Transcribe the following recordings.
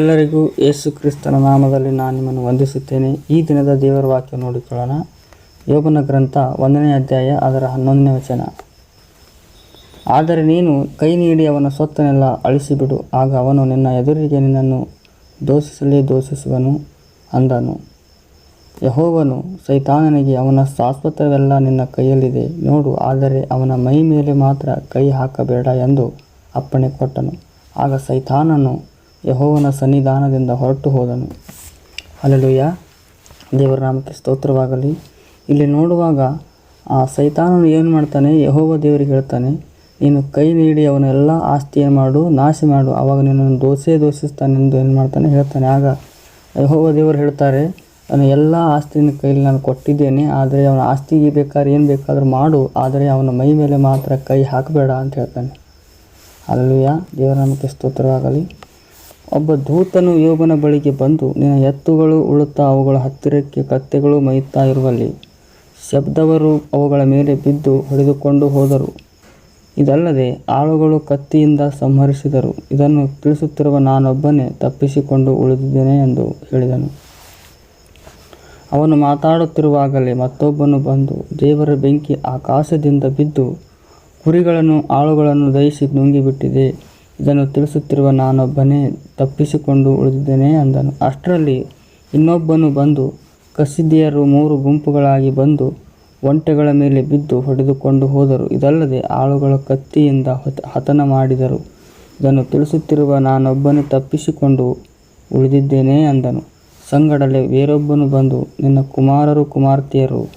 ಎಲ್ಲರಿಗೂ ಯೇಸು ಕ್ರಿಸ್ತನ ನಾಮದಲ್ಲಿ ನಾನು ನಿಮ್ಮನ್ನು ವಂದಿಸುತ್ತೇನೆ. ಈ ದಿನದ ದೇವರ ವಾಕ್ಯ ನೋಡಿಕೊಳ್ಳೋಣ. ಯೋಗನ ಗ್ರಂಥ ಒಂದನೇ ಅಧ್ಯಾಯ, ಅದರ ಹನ್ನೊಂದನೇ ವಚನ. ಆದರೆ ನೀನು ಕೈ ನೀಡಿ ಅವನ ಸ್ವತ್ತನ್ನೆಲ್ಲ ಅಳಿಸಿಬಿಡು. ಆಗ ಅವನು ನಿನ್ನ ಎದುರಿಗೆ ನಿನ್ನನ್ನು ದೋಷಿಸಲೇ ದೋಷಿಸುವನು ಅಂದನು. ಯಹೋವನು ಸೈತಾನನಿಗೆ ಅವನ ಶಾಶ್ವತವೆಲ್ಲ ನಿನ್ನ ಕೈಯಲ್ಲಿದೆ. ನೋಡು, ಆದರೆ ಅವನ ಮೈ ಮೇಲೆ ಮಾತ್ರ ಕೈ ಹಾಕಬೇಡ ಎಂದು ಅಪ್ಪಣೆ ಕೊಟ್ಟನು. ಆಗ ಸೈತಾನನು ಯಹೋವನ ಸನ್ನಿಧಾನದಿಂದ ಹೊರಟು ಹೋದನು. ಅಲ್ಲಲುಯ್ಯ ದೇವರ ನಾಮಕ್ಕೆ ಸ್ತೋತ್ರವಾಗಲಿ. ಇಲ್ಲಿ ನೋಡುವಾಗ, ಆ ಸೈತಾನನು ಏನು ಮಾಡ್ತಾನೆ? ಯಹೋವ ದೇವರಿಗೆ ಹೇಳ್ತಾನೆ, ನೀನು ಕೈ ನೀಡಿ ಅವನೆಲ್ಲ ಆಸ್ತಿಯನ್ನು ಮಾಡು, ನಾಶ ಮಾಡು, ಆವಾಗ ನಿನ್ನನ್ನು ದೋಸೆ ದೋಷಿಸ್ತಾನೆಂದು ಏನು ಮಾಡ್ತಾನೆ? ಹೇಳ್ತಾನೆ. ಆಗ ಯಹೋವ ದೇವರು ಹೇಳ್ತಾರೆ, ಅವನ ಎಲ್ಲ ಆಸ್ತಿಯ ಕೈಲಿ ನಾನು ಕೊಟ್ಟಿದ್ದೇನೆ, ಆದರೆ ಅವನ ಆಸ್ತಿಗೆ ಬೇಕಾದ್ರೆ ಏನು ಬೇಕಾದರೂ ಮಾಡು, ಆದರೆ ಅವನ ಮೈ ಮೇಲೆ ಮಾತ್ರ ಕೈ ಹಾಕಬೇಡ ಅಂತ ಹೇಳ್ತಾನೆ. ಅಲ್ಲೂಯ್ಯ ದೇವರ ನಮಗೆ ಸ್ತೋತ್ರವಾಗಲಿ. ಒಬ್ಬ ದೂತನು ಯೋಗನ ಬಳಿಗೆ ಬಂದು, ನಿನ್ನ ಎತ್ತುಗಳು ಉಳುತ್ತಾ ಅವುಗಳ ಹತ್ತಿರಕ್ಕೆ ಕತ್ತೆಗಳು ಮೈಯುತ್ತಾ ಇರುವಲ್ಲಿ. ಶಬ್ದವರು ಅವುಗಳ ಮೇಲೆ ಬಿದ್ದು ಹೊಡೆದುಕೊಂಡು ಹೋದರು. ಇದಲ್ಲದೆ ಆಳುಗಳು ಕತ್ತಿಯಿಂದ ಸಂಹರಿಸಿದರು. ಇದನ್ನು ತಿಳಿಸುತ್ತಿರುವ ನಾನೊಬ್ಬನೇ ತಪ್ಪಿಸಿಕೊಂಡು ಉಳಿದಿದ್ದೇನೆ ಎಂದು ಹೇಳಿದನು. ಅವನು ಮಾತಾಡುತ್ತಿರುವಾಗಲೇ ಮತ್ತೊಬ್ಬನು ಬಂದು, ದೇವರ ಬೆಂಕಿ ಆಕಾಶದಿಂದ ಬಿದ್ದು ಕುರಿಗಳನ್ನು, ಆಳುಗಳನ್ನು ದಹಿಸಿ ನುಂಗಿಬಿಟ್ಟಿದೆ. ಇದನ್ನು ತಿಳಿಸುತ್ತಿರುವ ನಾನೊಬ್ಬನೇ, ತಪ್ಪಿಸಿಕೊಂಡು ಉಳಿದಿದ್ದೇನೆ ಅಂದನು. ಅಷ್ಟರಲ್ಲಿ ಇನ್ನೊಬ್ಬನು ಬಂದು ಕಸಿದಿಯರು ಮೂರು ಗುಂಪುಗಳಾಗಿ ಬಂದು ಒಂಟೆಗಳ ಮೇಲೆ ಬಿದ್ದು ಹೊಡೆದುಕೊಂಡು ಹೋದರು. ಇದಲ್ಲದೆ ಆಳುಗಳ ಕತ್ತಿಯಿಂದ ಹತ, ಹತನ ಮಾಡಿದರು. ಇದನ್ನು ತಿಳಿಸುತ್ತಿರುವ ನಾನೊಬ್ಬನೇ, ತಪ್ಪಿಸಿಕೊಂಡು ಉಳಿದಿದ್ದೇನೆ ಅಂದನು. ಸಂಗಡಲೆ ಬೇರೊಬ್ಬನು ಬಂದು, ನಿನ್ನ ಕುಮಾರರು, ಕುಮಾರ್ತೆಯರು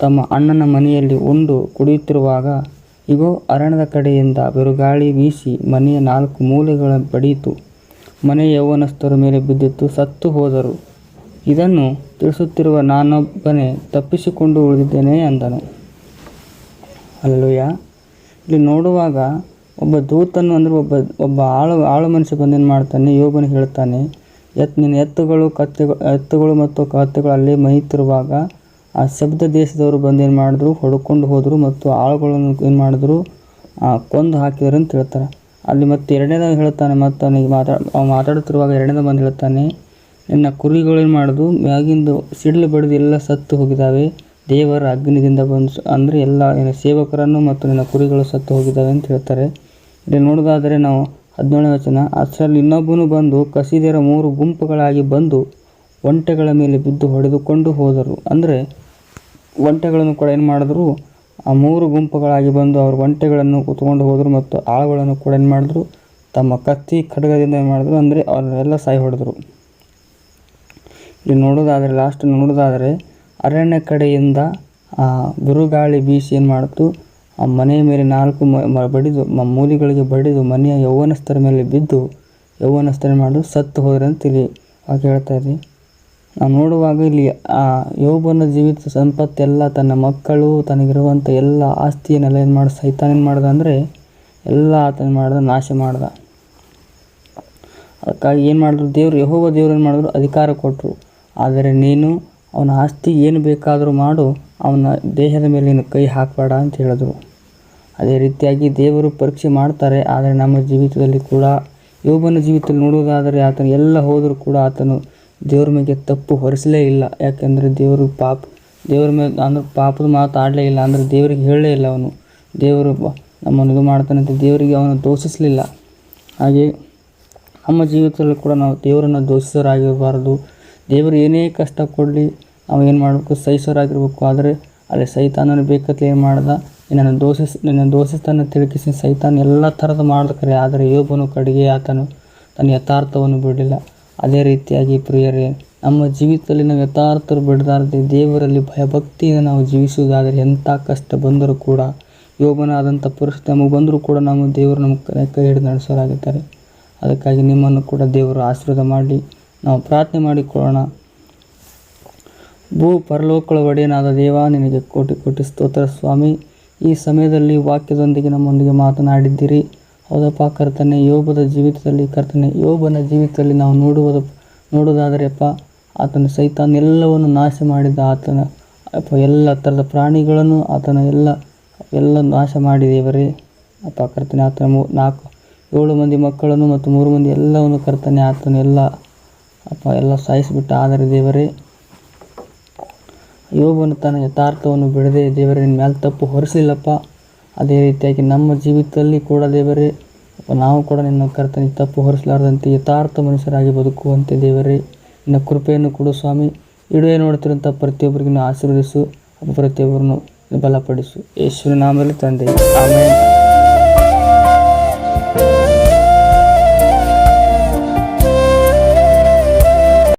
ತಮ್ಮ ಅಣ್ಣನ ಮನೆಯಲ್ಲಿ ಉಂಡು ಕುಡಿಯುತ್ತಿರುವಾಗ ಇಗೋ, ಅರಣ್ಯದ ಕಡೆಯಿಂದ ಬಿರುಗಾಳಿ ಬೀಸಿ ಮನೆಯ ನಾಲ್ಕು ಮೂಲೆಗಳ ಬಡಿಯಿತು. ಮನೆ ಯೌವನಸ್ಥರ ಮೇಲೆ ಬಿದ್ದಿತ್ತು ಸತ್ತು ಹೋದರು. ಇದನ್ನು ತಿಳಿಸುತ್ತಿರುವ ನಾನೊಬ್ಬನೇ, ತಪ್ಪಿಸಿಕೊಂಡು ಉಳಿದಿದ್ದೇನೆ ಅಂದನು. ಅಲ್ಲೂಯ ಇಲ್ಲಿ ನೋಡುವಾಗ ಒಬ್ಬ ದೂತನು ಅಂದರೆ ಒಬ್ಬ ಒಬ್ಬ ಆಳು ಆಳು ಮನುಷ್ಯ ಬಂದೇನು ಮಾಡ್ತಾನೆ? ಯೋಗನು ಹೇಳ್ತಾನೆ, ಎತ್, ನಿನ್ನ ಎತ್ತುಗಳು, ಕತ್ತೆಗಳು, ಎತ್ತುಗಳು ಮತ್ತು ಕತ್ತೆಗಳು ಅಲ್ಲೇ ಮೈತಿರುವಾಗ ಆ ಶಬ್ದ ದೇಶದವರು ಬಂದು ಏನು ಮಾಡಿದ್ರು? ಹೊಡ್ಕೊಂಡು ಹೋದರು ಮತ್ತು ಆಳುಗಳನ್ನು ಏನು ಮಾಡಿದ್ರು? ಕೊಂದು ಹಾಕಿದರು ಅಂತ ಹೇಳ್ತಾರೆ. ಅಲ್ಲಿ ಮತ್ತೆ ಎರಡನೇದಾಗ ಹೇಳ್ತಾನೆ ಮತ್ತು ಅವನಿಗೆ ಮಾತಾ ಅವ್ನು ಮಾತಾಡುತ್ತಿರುವಾಗ ಎರಡನೇದ ಬಂದು ಹೇಳ್ತಾನೆ, ನಿನ್ನ ಕುರಿಗಳು ಏನು ಮಾಡೋದು? ಮ್ಯಾಗಿಂದು ಸಿಡಿಲು ಬಡಿದು ಎಲ್ಲ ಸತ್ತು ಹೋಗಿದ್ದಾವೆ. ದೇವರ ಅಗ್ನಿದಿಂದ ಬಂದು ಅಂದರೆ ಎಲ್ಲ ಏನು ಸೇವಕರನ್ನು ಮತ್ತು ನಿನ್ನ ಕುರಿಗಳು ಸತ್ತು ಹೋಗಿದ್ದಾವೆ ಅಂತ ಹೇಳ್ತಾರೆ. ಇಲ್ಲಿ ನೋಡೋದಾದರೆ ನಾವು ಹದಿನೇಳನೇ ವಚನ ಅಷ್ಟರಲ್ಲಿ ಇನ್ನೊಬ್ಬನು ಬಂದು ಕಸಿದರ ಮೂರು ಗುಂಪುಗಳಾಗಿ ಬಂದು ಒಂಟೆಗಳ ಮೇಲೆ ಬಿದ್ದು ಹೊಡೆದುಕೊಂಡು ಹೋದರು. ಅಂದರೆ ಒಂಟೆಗಳನ್ನು ಕೂಡ ಏನು ಮಾಡಿದ್ರು, ಆ ಮೂರು ಗುಂಪುಗಳಾಗಿ ಬಂದು ಅವರು ಒಂಟೆಗಳನ್ನು ಕೂತ್ಕೊಂಡು ಹೋದರು ಮತ್ತು ಆಳುಗಳನ್ನು ಕೂಡ ಏನು ಮಾಡಿದ್ರು, ತಮ್ಮ ಕತ್ತಿ ಖಡ್ಗದಿಂದ ಏನು ಮಾಡಿದ್ರು, ಅಂದರೆ ಅವರೆಲ್ಲ ಸಾಯಿ ಹೊಡೆದ್ರು. ಇಲ್ಲಿ ನೋಡೋದಾದರೆ ಲಾಸ್ಟ್ ನೋಡೋದಾದರೆ, ಅರಣ್ಯ ಕಡೆಯಿಂದ, ಆ, ಬಿರುಗಾಳಿ ಬೀಸಿ ಏನು ಮಾಡಿತು, ಆ ಮನೆಯ ಮೇಲೆ ನಾಲ್ಕು ಮ ಬಡಿದು ಮೂಲಿಗಳಿಗೆ ಬಡಿದು, ಮನೆಯ ಯೌವನಸ್ಥರ ಮೇಲೆ ಬಿದ್ದು, ಯೌವನಸ್ಥರ ಮಾಡಿದ್ರು ಸತ್ತು ಹೋದ್ರೆ ಅಂತ ಇಲ್ಲಿ ಹೇಳ್ತಾ ಇದೆ ನಾವು ನೋಡುವಾಗ ಇಲ್ಲಿ, ಆ ಯೋಬನ ಜೀವಿತ ಸಂಪತ್ತೆಲ್ಲ, ತನ್ನ ಮಕ್ಕಳು ತನಗಿರುವಂಥ ಎಲ್ಲ ಆಸ್ತಿಯನ್ನೆಲ್ಲ ಏನು ಮಾಡಿ ಸೈತಾನ ಏನು ಮಾಡ್ದ ಅಂದರೆ, ಎಲ್ಲ ಆತನ ಮಾಡ್ದ, ನಾಶ ಮಾಡ್ದ. ಅದಕ್ಕಾಗಿ ಏನು ಮಾಡಿದ್ರು, ದೇವರು, ಯಹೋವ ದೇವ್ರು ಏನು ಮಾಡಿದ್ರು, ಅಧಿಕಾರ ಕೊಟ್ಟರು ಆದರೆ ನೀನು ಅವನ ಆಸ್ತಿ ಏನು ಬೇಕಾದರೂ ಮಾಡು, ಅವನ ದೇಹದ ಮೇಲೆ ನೀನು ಕೈ ಹಾಕಬೇಡ ಅಂತ ಹೇಳಿದ್ರು. ಅದೇ ರೀತಿಯಾಗಿ ದೇವರು ಪರೀಕ್ಷೆ ಮಾಡ್ತಾರೆ, ಆದರೆ ನಮ್ಮ ಜೀವಿತದಲ್ಲಿ ಕೂಡ ಯೋಬನ ಜೀವಿತದಲ್ಲಿ ನೋಡುವುದಾದರೆ ಆತನು ಎಲ್ಲ ಹೋದರೂ ಕೂಡ ಆತನು ದೇವ್ರ ಮೇಲೆ ತಪ್ಪು ಹೊರಿಸಲೇ ಇಲ್ಲ. ಯಾಕೆಂದರೆ ದೇವರು ಪಾಪ, ದೇವ್ರ ಮೇಲೆ ಅಂದ್ರೆ ಪಾಪದ ಮಾತು ಆಡಲೇ ಇಲ್ಲ, ಅಂದರೆ ದೇವರಿಗೆ ಹೇಳಲೇ ಇಲ್ಲ ಅವನು. ದೇವರು ನಮ್ಮನ್ನು ಇದು ಮಾಡ್ತಾನೆ ಅಂತ ದೇವರಿಗೆ ಅವನು ದೋಷಿಸಲಿಲ್ಲ. ಹಾಗೆ ನಮ್ಮ ಜೀವಿತದಲ್ಲಿ ಕೂಡ ನಾವು ದೇವರನ್ನು ದೋಷಿಸೋರಾಗಿರಬಾರ್ದು. ದೇವರು ಏನೇ ಕಷ್ಟ ಕೊಡಲಿ, ನಾವು ಏನು ಮಾಡಬೇಕು? ಸಹಿಸೋರಾಗಿರ್ಬೇಕು. ಆದರೆ ಅಲ್ಲಿ ಸೈತಾನನ ಬೇಕತ್ಲೆ ಏನು ಮಾಡ್ದ? ನಿನ್ನನ್ನು ದೋಷಿಸ್, ನಿನ್ನ ದೋಷಿಸ್ತಾನ ತಿಳುಕಿಸಿ ಸೈತಾನ ಎಲ್ಲ ಥರದ ಮಾಡ್ದಕರೆ ಆದರೆ ಯೋಬನು ಕಡೆಗೆ ಆತನು. ತನ್ನ ಯಥಾರ್ಥವನ್ನು ಬಿಡಲಿಲ್ಲ. ಅದೇ ರೀತಿಯಾಗಿ ಪ್ರಿಯರೇ, ನಮ್ಮ ಜೀವಿತದಲ್ಲಿ ನಾವು ಯಥಾರ್ಥರು ಬಿಡದಾರದೆ ದೇವರಲ್ಲಿ ಭಯಭಕ್ತಿಯಿಂದ ನಾವು ಜೀವಿಸುವುದಾದರೆ ಎಂಥ ಕಷ್ಟ ಬಂದರೂ ಕೂಡ ಯೋಗನಾದಂಥ ಪರಿಸ್ಥಿತಿ ನಮಗೆ ಬಂದರೂ ಕೂಡ ನಮ್ಮ ದೇವರು ನಮ್ಮ ಕೈ ಕೈ ಹಿಡಿದು ನಡೆಸೋರಾಗಿದ್ದಾರೆ ಅದಕ್ಕಾಗಿ ನಿಮ್ಮನ್ನು ಕೂಡ ದೇವರು ಆಶೀರ್ವಾದ ಮಾಡಲಿ ನಾವು ಪ್ರಾರ್ಥನೆ ಮಾಡಿಕೊಳ್ಳೋಣ. ಭೂ ಪರಲೋಕಗಳ ಒಡೆಯನಾದ ದೇವ, ನಿನಗೆ ಕೋಟಿ ಕೋಟಿ ಸ್ತೋತ್ರ ಸ್ವಾಮಿ. ಈ ಸಮಯದಲ್ಲಿ ವಾಕ್ಯದೊಂದಿಗೆ ನಮ್ಮೊಂದಿಗೆ ಮಾತನಾಡಿದ್ದೀರಿ. ಹೌದಪ್ಪ, ಕರ್ತನೆ, ಯೋಬದ ಜೀವಿತದಲ್ಲಿ, ಕರ್ತನೆ, ಯೋಬನ ಜೀವಿತದಲ್ಲಿ ನಾವು ನೋಡುವುದು ನೋಡೋದಾದರೆಪ್ಪ ಆತನ ಸೈತಾನ ಎಲ್ಲವನ್ನು ನಾಶ ಮಾಡಿದ ಆತನ, ಅಪ್ಪ, ಎಲ್ಲ ಥರದ ಪ್ರಾಣಿಗಳನ್ನು ಆತನ ಎಲ್ಲ ಎಲ್ಲ ನಾಶ ಮಾಡಿದೇವರೇ ಅಪ್ಪ, ಕರ್ತನೆ, ಆತನ ಮೂ, ನಾಲ್ಕು, ಏಳು ಮಂದಿ ಮಕ್ಕಳನ್ನು ಮತ್ತು ಮೂರು ಮಂದಿ ಎಲ್ಲವನ್ನು ಕರ್ತನೆ, ಆತನ ಎಲ್ಲ, ಅಪ್ಪ, ಎಲ್ಲ ಸಾಯಿಸಿಬಿಟ್ಟ ಆದರೆ ದೇವರೇ, ಯೋಬನು ತನ್ನ ಯಥಾರ್ಥವನ್ನು ಬಿಡದೆ ದೇವರೇ ಮೇಲೆ ತಪ್ಪು ಹೊರಿಸಲಿಲ್ಲಪ್ಪ. ಅದೇ ರೀತಿಯಾಗಿ ನಮ್ಮ ಜೀವಿತದಲ್ಲಿ ಕೂಡ ದೇವರೇ ನಾವು ಕೂಡ ನಿನ್ನ ಕರ್ತನಿಗೆ ತಪ್ಪು ಹೊರಿಸಲಾರದಂತೆ ಯಥಾರ್ಥ ಮನುಷ್ಯರಾಗಿ ಬದುಕುವಂತೆ ದೇವರೇ, ನಿನ್ನ ಕೃಪೆಯನ್ನು ಕೊಡು ಸ್ವಾಮಿ. ಇಡುವೆ ನೋಡುತ್ತಿರುವಂಥ ಪ್ರತಿಯೊಬ್ಬರಿಗೂ ಆಶೀರ್ವದಿಸು ಪ್ರತಿಯೊಬ್ಬರನ್ನು ಬಲಪಡಿಸು. ಯೇಸುವಿನ ನಾಮದಲ್ಲಿ ತಂದೆ. ಆಮೇಲೆ